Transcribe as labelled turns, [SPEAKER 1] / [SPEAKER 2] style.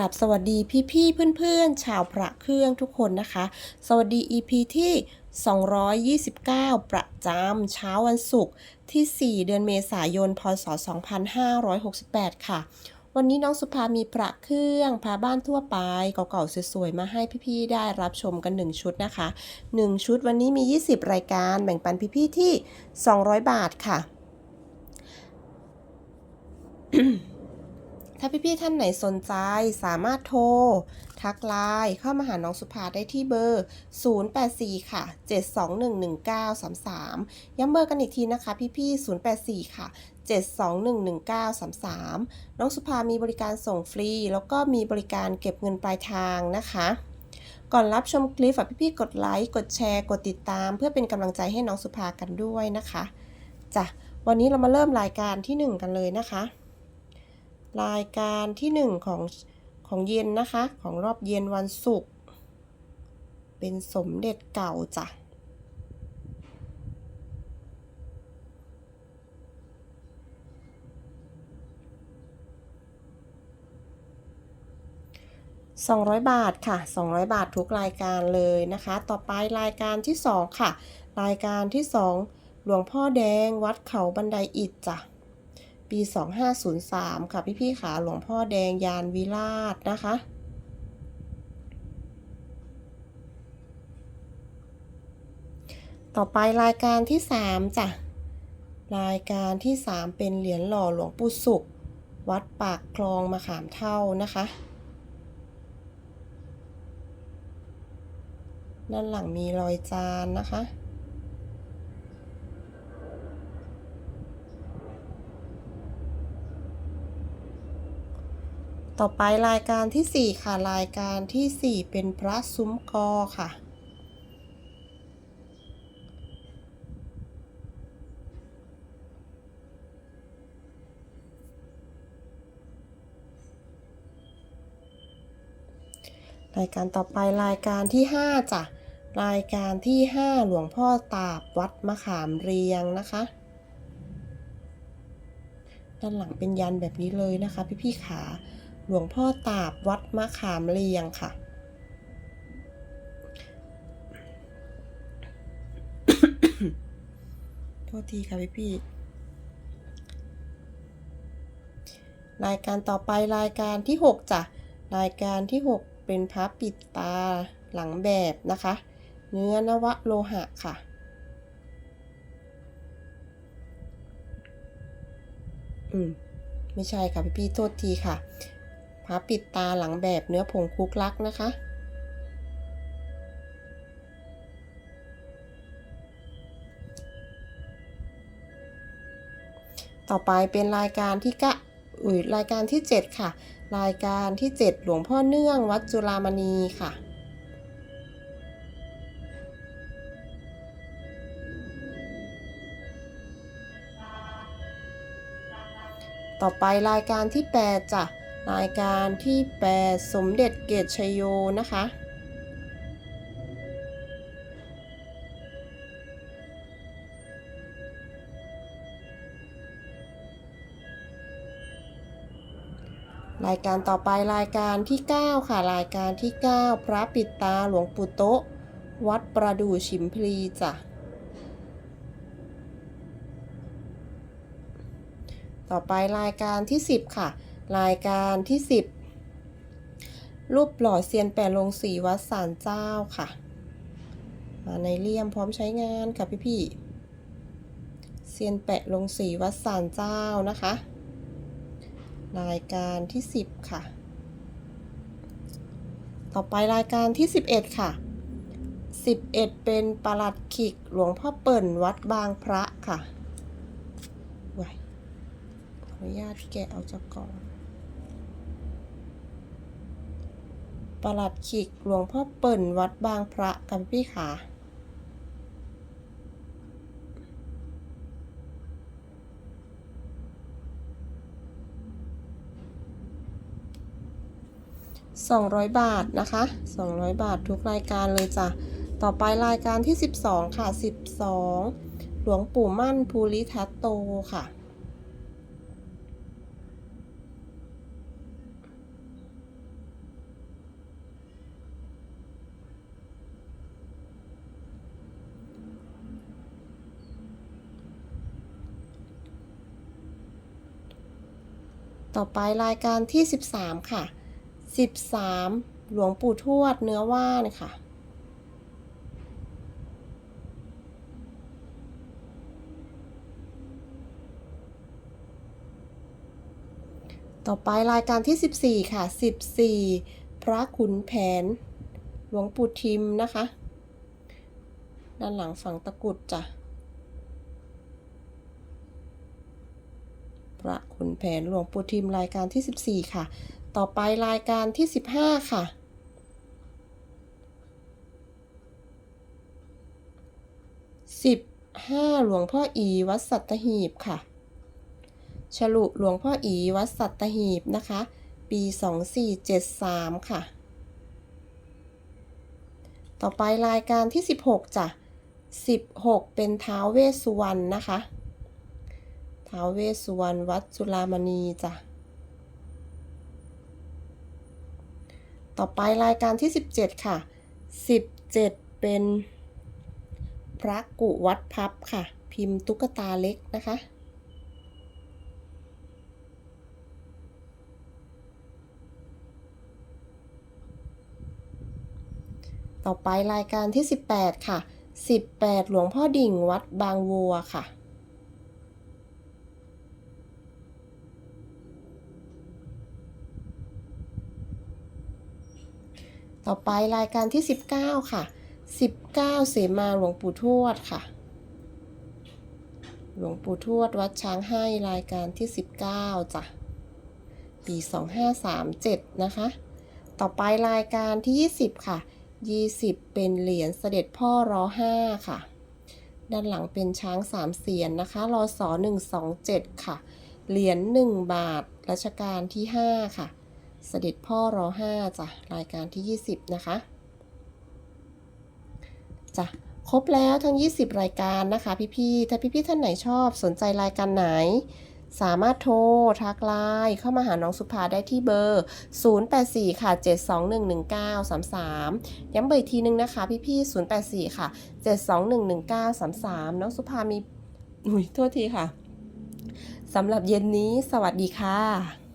[SPEAKER 1] กับสวัสดีพี่ๆเพื่อนๆ ชาวพระเครื่องทุกคนนะคะ สวัสดี EP ที่ 229 ประจำเช้าวันศุกร์ที่ 4 เดือนเมษายน พศ 2568 ค่ะ วันนี้น้องสุภามีพระเครื่องพาบ้านทั่วไปเก่าๆสวยๆ มาให้พี่ๆ ได้รับชมกัน 1 ชุดนะคะ 1 ชุดวันนี้มี 20 รายการแบ่งปันพี่ๆ ที่ 200 บาทค่ะ ถ้าพี่ๆท่านไหนสนใจสามารถโทร ทักไลน์เข้ามาหาน้องสุภาได้ที่เบอร์ 084 ค่ะ 7211933 ย้ำเบอร์กันอีกทีนะคะ พี่ๆ084 ค่ะ 7211933 น้องสุภามีบริการส่งฟรี แล้วก็มีบริการเก็บเงินปลายทางนะคะก่อนรับชมคลิปฝากพี่ๆกดไลค์ กดแชร์ กดติดตาม เพื่อเป็นกำลังใจให้น้องสุภากันด้วยนะคะ จ้ะ วันนี้เรามาเริ่มรายการที่ 1 กันเลยนะคะ รายการที่1ของของเย็นนะคะ ของรอบเย็นวันศุกร์เป็นสมเด็จเก่าจ้ะ200 บาทค่ะ 200 บาททุกรายการเลยนะคะ ต่อไปรายการที่ 2 ค่ะ รายการที่ 2 หลวงพ่อแดงวัดเขาบันไดอิฐจ้ะ ปี 2503 ค่ะพี่ๆขาหลวงพ่อแดงยานวิราชนะคะ ต่อไปรายการที่ 3จ้ะรายการที่ 3 เป็นเหรียญหล่อหลวงปู่สุข วัดปากคลองมะขามเท่านะคะด้านหลังมีรอยจานนะคะ ต่อไปรายการที่ 4 ค่ะ รายการที่ 4 เป็นพระซุ้มกอค่ะ รายการต่อไปรายการที่ 5 จ้ะ รายการที่ 5 หลวงพ่อตาบวัดมะขามเรียงนะคะด้านหลังเป็นยันแบบนี้เลยนะคะ พี่ๆขา หลวงพ่อตาบวัดมะขามเรียงค่ะ โทษทีค่ะพี่พี่รายการต่อไปรายการที่ 6 จ้ะ รายการที่ 6 เป็นพระปิดตาหลังแบบนะคะ เนื้อนวโลหะค่ะอืม ไม่ใช่ค่ะพี่พี่โทษทีค่ะ พระปิดตาหลังแบบเนื้อผงคุกลักนะคะ ต่อไปเป็นรายการที่กะอุ้ยรายการที่ 7 ค่ะ รายการที่ 7 หลวงพ่อเนื่องวัดจุฬามณีค่ะต่อไปรายการที่ 8จ้ะ รายการที่ 8 สมเด็จเกตชยโยนะคะ รายการต่อไปรายการที่ 9 ค่ะ รายการที่ 9 พระปิดตาหลวงปู่โต๊ะวัดประดู่ฉิมพลีจ้ะต่อไปรายการที่ 10 ค่ะ รายการที่ 10 รูปหล่อเซียนแปะลงสีวัดสารเจ้าค่ะ มาในเลี่ยมพร้อมใช้งานค่ะพี่พี่เซียนแปะลงสีวัดสารเจ้านะคะ รายการที่ 10 ค่ะ ต่อไปรายการที่ 11 ค่ะ 11 เป็นประหลัดขิกหลวงพ่อเปิ่นวัดบางพระค่ะไว้ขออนุญาตแกะเอาจากกล่อง ประหลัดขิกหลวงพ่อเปิ่นวัดบางพระกันพี่ขาสองร้อยบาทนะคะสองร้อยบาททุกรายการเลยจ้ะ ต่อไปรายการที่สิบสองค่ะสิบสองหลวงปู่มั่นภูริทัตโตค่ะ ร ต่อไปรายการที่ 13 ค่ะ 13 หลวงปู่ทวดเนื้อว่านค่ะ ต่อไปรายการที่ 14 ค่ะ 14 พระขุนแผน หลวงปู่ทิมนะคะ ด้านหลังฝั่งตะกุดจ้ะ พระ ขุนแผนหลวงปู่ทิมรายการที่ 14 ค่ะ ต่อไปรายการที่ 15 ค่ะ 15 หลวงพ่ออีวัดสัตหีบค่ะ ฉลุหลวงพ่ออีวัดสัตหีบนะคะ ปี 2473 ค่ะ ต่อไปรายการที่ 16จ้ะ16 เป็นท้าวเวสสุวรรณนะคะ ท้าวเวสสุวรรณวัดจุฬามณีจ้ะ ต่อไปรายการที่ 17 ค่ะ 17 เป็น พระกุวัดพับค่ะ พิมพ์ตุ๊กตาเล็กนะคะต่อไปรายการที่ 18 ค่ะ 18 หลวงพ่อดิ่งวัดบางวัวค่ะ ต่อไปรายการที่ 19 ค่ะ 19 เสมาหลวงปู่ทวดค่ะ หลวงปู่ทวดวัดช้างให้รายการที่ 19จ้ะปี 2537 นะคะ ต่อไปรายการที่ 20 ค่ะ 20 เป็นเหรียญเสด็จพ่อรอ5ค่ะ ด้านหลังเป็นช้างสามเสียนนะคะรอสอ127 ค่ะ เหรียญ1บาทรัชกาลที่ 5 ค่ะ เสด็จพ่อรอ5จ้ะรายการที่ 20 นะคะจ้ะครบแล้วทั้ง 20 รายการนะคะพี่ๆถ้าพี่ๆท่านไหนชอบสนใจรายการไหน สามารถโทรทักไลน์เข้ามาหาน้องสุภาได้ที่เบอร์ 084 ค่ะ 7211933 ย้ำเบอร์อีกทีนึงนะคะพี่ๆ084 ค่ะ 7211933 น้องสุภามีอุ้ยโทษทีค่ะสำหรับเย็นนี้สวัสดีค่ะ